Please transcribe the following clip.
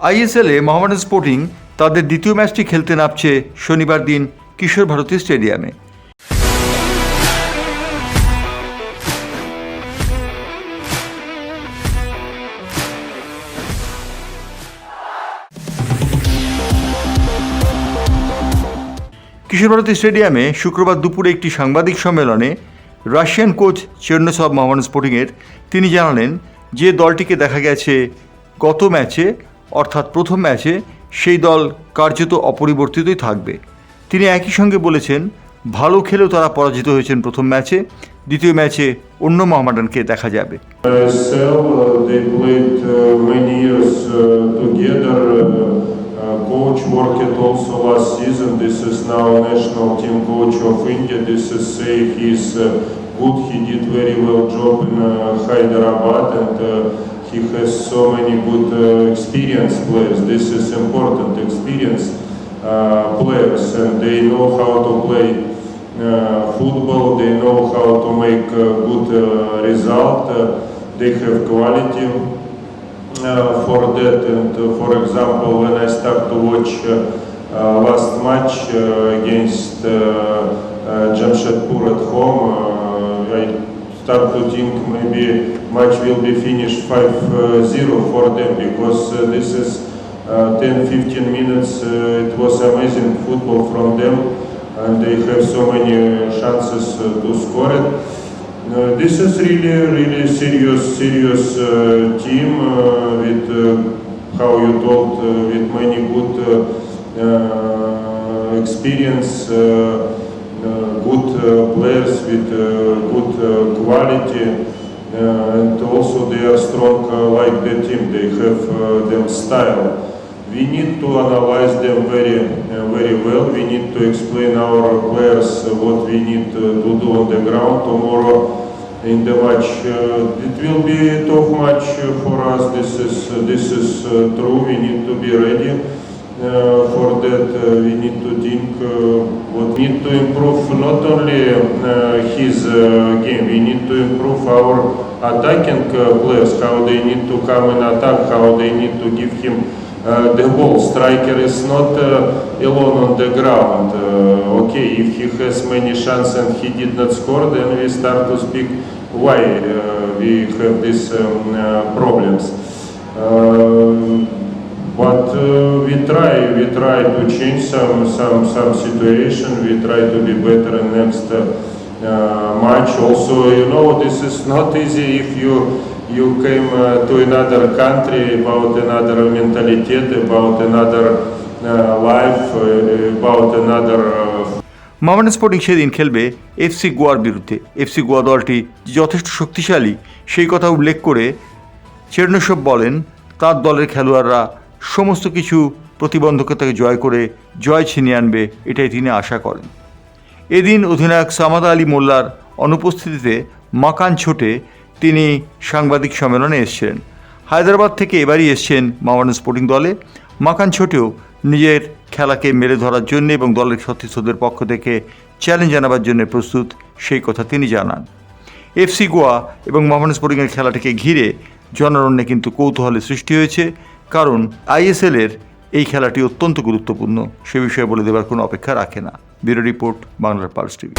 আইএসএলে Mohammedan sporting তাদের দ্বিতীয় ম্যাচটি খেলতে নামছে শনিবার দিন কিশোর ভারতী স্টেডিয়ামে। কিশোর ভারতী স্টেডিয়ামে শুক্রবার দুপুরে একটি সাংবাদিক সম্মেলনে রাশিয়ান কোচ চেরনোসব মোহামেডান স্পোর্টিংয়ের তিনি জানালেন, যে দলটিকে দেখা গেছে গত ম্যাচে অর্থাৎ প্রথম ম্যাচে সেই দল কার্যত অপরিবর্তিতই থাকবে তিনি একই সঙ্গে বলেছেন ভালো খেলেও তারা পরাজিত হয়েছেন প্রথম ম্যাচে দ্বিতীয় ম্যাচে অন্য মোহামেডানকে দেখা যাবে uh, uh, uh. Uh, uh, coach worked also last season. This is now national team coach of India. This is say he's uh, good. He did very well job in uh, Hyderabad and uh, he has so many good uh, experienced players. This is important experience uh, players and they know how to play uh, football. They know how to make uh, good uh, result. Uh, they have quality uh, for that. And uh, for example, when I start to watch uh, uh, last match uh, against uh, uh, Jamshedpur at home, uh, I start to think maybe match will be finished 5-0 for them because uh, this is uh, 10-15 minutes. Uh, it was amazing football from them and they have so many chances uh, to score it. Uh, this is really, really serious, serious uh, team uh, with, uh, how you told, uh, with many good uh, uh, experience, uh, uh, good uh, players with uh, good uh, quality, uh, and also they are strong uh, like the team. They have uh, them style. We need to analyze them very, uh, very well. We need to explain our players uh, what we need uh, to do on the ground tomorrow in the match. Uh, it will be a tough match uh, for us. This is uh, this is uh, true. We need to be ready. Uh, for that, uh, we need to think uh, what we need to improve not only uh, his uh, game. We need to improve our attacking uh, players. How they need to come in attack. How they need to give him uh, the ball. Striker is not uh, alone on the ground. Uh, okay, if he has many chances and he did not score, then we start to speak why uh, we have these um, uh, problems. Uh, but uh, we try, we try to change some some some situation. We try to be better in next uh, uh, match. Also, you know, this is not easy if you you came uh, to another country about another mentality, about another uh, life, uh, about another. Uh, Mohammedan Sporting সেদিন খেলবে FC গোয়ার বিরুদ্ধে FC Goa দলটি যথেষ্ট শক্তিশালী সেই কথা উল্লেখ করে চেরনসব বলেন তার দলের খেলোয়াড়রা সমস্ত কিছু প্রতিবন্ধকতাকে জয় করে জয় ছিনিয়ে আনবে, এটাই তিনি আশা করেন। এদিন অধিনায়ক সামাদ আলী মোল্লার অনুপস্থিতিতে মাকান ছোটে তিনি সাংবাদিক সম্মেলনে এসেছিলেন। হায়দ্রাবাদ থেকে এবারই এসছেন মাওয়ান স্পোর্টিং দলে। মাকান ছোটেও নিজের খেলাকে মেরে ধরার জন্য এবং দলের সতীর্থদের পক্ষ থেকে চ্যালেঞ্জ জানাবার জন্য প্রস্তুত, সেই কথা তিনি জানান। এফসি গোয়া এবং মোহামেডান স্পোর্টিংয়ের খেলাটিকে ঘিরে জনরণ্যে কিন্তু কৌতূহলের সৃষ্টি হয়েছে। কারণ আইএসএলের এই খেলাটি অত্যন্ত গুরুত্বপূর্ণ। সে বিষয়ে বলে দেবার কোনো অপেক্ষা রাখে না। ব্যুরো রিপোর্ট, বাংলার পালস টিভি।